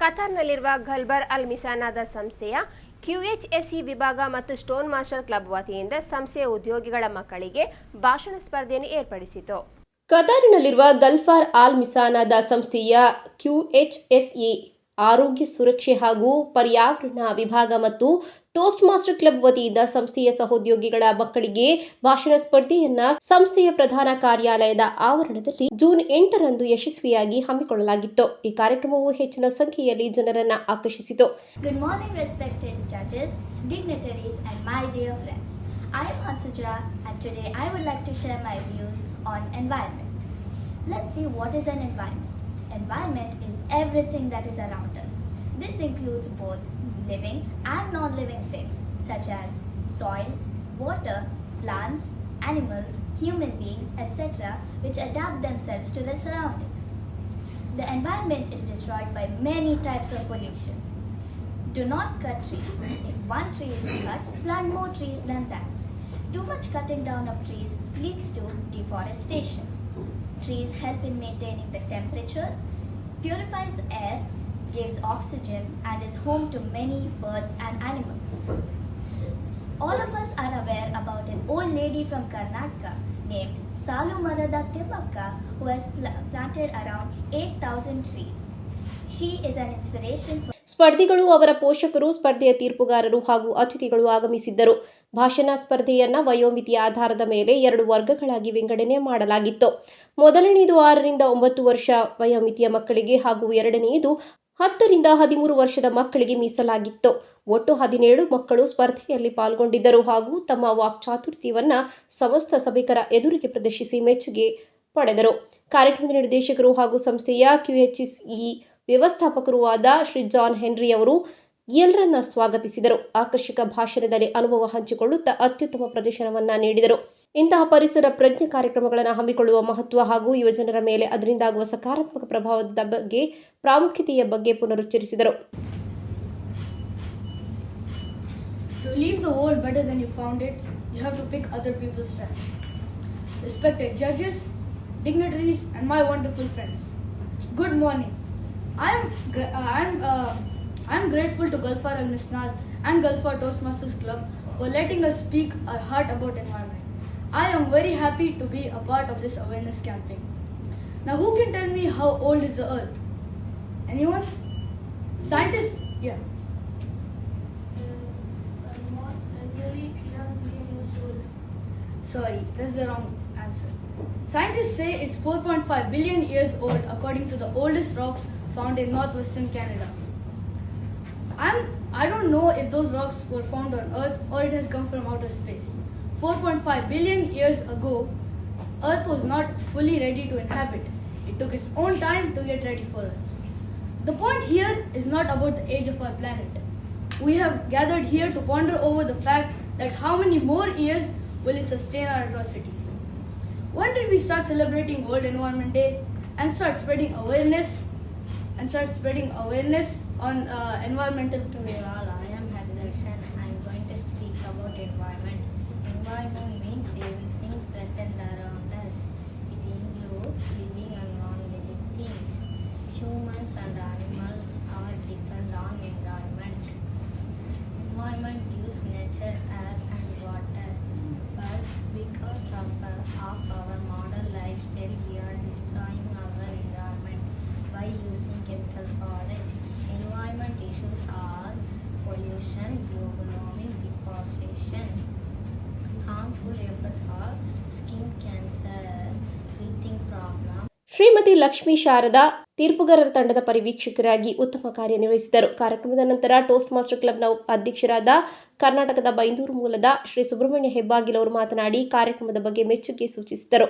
ಕತಾರ್ನಲ್ಲಿರುವ ಘಲ್ಬರ್ ಅಲ್ ಮಿಸಾನಾದ ಸಂಸ್ಥೆಯ ಕ್ಯೂಎಚ್ಎಸ್ಇ ವಿಭಾಗ ಮತ್ತು ಸ್ಟೋನ್ ಮಾಸ್ಟರ್ ಕ್ಲಬ್ ವತಿಯಿಂದ ಸಂಸ್ಥೆಯ ಉದ್ಯೋಗಿಗಳ ಮಕ್ಕಳಿಗೆ ಭಾಷಣ ಸ್ಪರ್ಧೆಯನ್ನು ಏರ್ಪಡಿಸಿತು. ಕತಾರಿನಲ್ಲಿರುವ ಗಲ್ಫಾರ್ ಆಲ್ ಮಿಸಾನಾದ ಸಂಸ್ಥೆಯ ಕ್ಯೂಎಚ್ಎಸ್ಇ ಆರೋಗ್ಯ ಸುರಕ್ಷೆ ಹಾಗೂ ಪರ್ಯಾವರಣ ವಿಭಾಗ ಮತ್ತು ಟೋಸ್ಟ್ ಮಾಸ್ಟರ್ ಕ್ಲಬ್ ವತಿಯಿಂದ ಸಂಸ್ಥೆಯ ಸಹೋದ್ಯೋಗಿಗಳ ಮಕ್ಕಳಿಗೆ ಭಾಷಣ ಸ್ಪರ್ಧೆಯನ್ನ ಸಂಸ್ಥೆಯ ಪ್ರಧಾನ ಕಾರ್ಯಾಲಯದ ಆವರಣದಲ್ಲಿ ಜೂನ್ ಎಂಟರಂದು ಯಶಸ್ವಿಯಾಗಿ ಹಮ್ಮಿಕೊಳ್ಳಲಾಗಿತ್ತು ಈ ಕಾರ್ಯಕ್ರಮವು ಹೆಚ್ಚಿನ ಸಂಖ್ಯೆಯಲ್ಲಿ ಜನರನ್ನ ಆಕರ್ಷಿಸಿತು good morning respected judges dignitaries, and my dear friends. I am Hansuja, and today I would like to share my views on environment. Let's see what is an environment. Environment is everything that is around us. This includes both living and non living things such as soil, water, plants, animals, human beings, etc., which adapt themselves to their surroundings. The environment is destroyed by many types of pollution. Do not cut trees. If one tree is cut, plant more trees than that. Too much cutting down of trees leads to deforestation. Trees help in maintaining the temperature, purifies air, gives oxygen, and is home to many birds and animals. All of us are aware about an old lady from Karnataka named Salu Marada who has pl- planted around 8,000 trees. She is an inspiration for ಸ್ಪರ್ಧಿಗಳು ಅವರ ಪೋಷಕರು, ಸ್ಪರ್ಧೆಯ ತೀರ್ಪುಗಾರರು ಹಾಗೂ ಅತಿಥಿಗಳು ಆಗಮಿಸಿದ್ದರು. ಭಾಷಣ ಸ್ಪರ್ಧೆಯನ್ನ ವಯೋಮಿತಿಯ ಆಧಾರದ ಮೇಲೆ ಎರಡು ವರ್ಗಗಳಾಗಿ ವಿಂಗಡಣೆ ಮಾಡಲಾಗಿತ್ತು. ಮೊದಲನೆಯದು ಆರರಿಂದ ಒಂಬತ್ತು ವರ್ಷ ವಯೋಮಿತಿಯ ಮಕ್ಕಳಿಗೆ ಹಾಗೂ ಎರಡನೆಯದು ಹತ್ತರಿಂದ ಹದಿಮೂರು ವರ್ಷದ ಮಕ್ಕಳಿಗೆ ಮೀಸಲಾಗಿತ್ತು. ಒಟ್ಟು ಹದಿನೇಳು ಮಕ್ಕಳು ಸ್ಪರ್ಧೆಯಲ್ಲಿ ಪಾಲ್ಗೊಂಡಿದ್ದರು ಹಾಗೂ ತಮ್ಮ ವಾಕ್ಚಾತುರ್ಥ್ಯವನ್ನ ಸಮಸ್ತ ಸಭಿಕರ ಎದುರಿಗೆ ಪ್ರದರ್ಶಿಸಿ ಮೆಚ್ಚುಗೆ ಪಡೆದರು. ಕಾರ್ಯಕ್ರಮದ ನಿರ್ದೇಶಕರು ಹಾಗೂ ಸಂಸ್ಥೆಯ ಕ್ಯೂಎಚ್ಎಸ್ಇ ವ್ಯವಸ್ಥಾಪಕರೂ ಆದ ಶ್ರೀ ಜಾನ್ ಹೆನ್ರಿ ಅವರು ಎಲ್ಲರನ್ನ ಸ್ವಾಗತಿಸಿದರು ಆಕರ್ಷಕ ಭಾಷಣದಲ್ಲಿ ಅನುಭವ ಹಂಚಿಕೊಳ್ಳುತ್ತಾ ಅತ್ಯುತ್ತಮ ಪ್ರದರ್ಶನವನ್ನ ನೀಡಿದರು ಇಂತಹ ಪರಿಸರ ಪ್ರಜ್ಞೆ ಕಾರ್ಯಕ್ರಮಗಳನ್ನು ಹಮ್ಮಿಕೊಳ್ಳುವ ಮಹತ್ವ ಹಾಗೂ ಯುವಜನರ ಮೇಲೆ ಅದರಿಂದಾಗುವ ಸಕಾರಾತ್ಮಕ ಪ್ರಭಾವದ ಬಗ್ಗೆ ಪ್ರಾಮುಖ್ಯತೆಯ ಬಗ್ಗೆ ಪುನರುಚ್ಚರಿಸಿದರು the world better than you found it, you have to pick other people's. Respected judges, dignitaries, and my wonderful good morning. I am uh, I am uh, I am grateful to Gulfar Al Misnad and Gulfar Toastmasters Club for letting us speak our heart about environment. I am very happy to be a part of this awareness campaign. Now, who can tell me how old is the Earth? Anyone? Scientists? Yeah. Sorry, that's the wrong answer. Scientists say it's 4.5 billion years old according to the oldest rocks found in northwestern Canada. I'm, I don't know if those rocks were found on Earth or it has come from outer space. 4.5 billion years ago, Earth was not fully ready to inhabit. It took its own time to get ready for us. The point here is not about the age of our planet. We have gathered here to ponder over the fact that how many more years will it sustain our atrocities. When did we start celebrating World Environment Day and start spreading awareness and start spreading awareness on uh, environmental To you all, I am Haridarshan. I am going to speak about environment. Environment means everything present around us. It includes living and non-living things. Humans and animals are depend on environment. Environment gives nature, air and water. Shrimati Lakshmi Sharada ತೀರ್ಪುಗಾರರ ತಂಡದ ಪರಿವೀಕ್ಷಕರಾಗಿ ಉತ್ತಮ ಕಾರ್ಯನಿರ್ವಹಿಸಿದರು ಕಾರ್ಯಕ್ರಮದ ನಂತರ toast master ಕ್ಲಬ್ನ ಅಧ್ಯಕ್ಷರಾದ ಕರ್ನಾಟಕದ ಬೈಂದೂರು ಮೂಲದ ಶ್ರೀ ಸುಬ್ರಹ್ಮಣ್ಯ ಹೆಬ್ಬಾಗಿಲ್ ಅವರು ಮಾತನಾಡಿ, ಕಾರ್ಯಕ್ರಮದ ಬಗ್ಗೆ ಮೆಚ್ಚುಗೆ ಸೂಚಿಸಿದರು.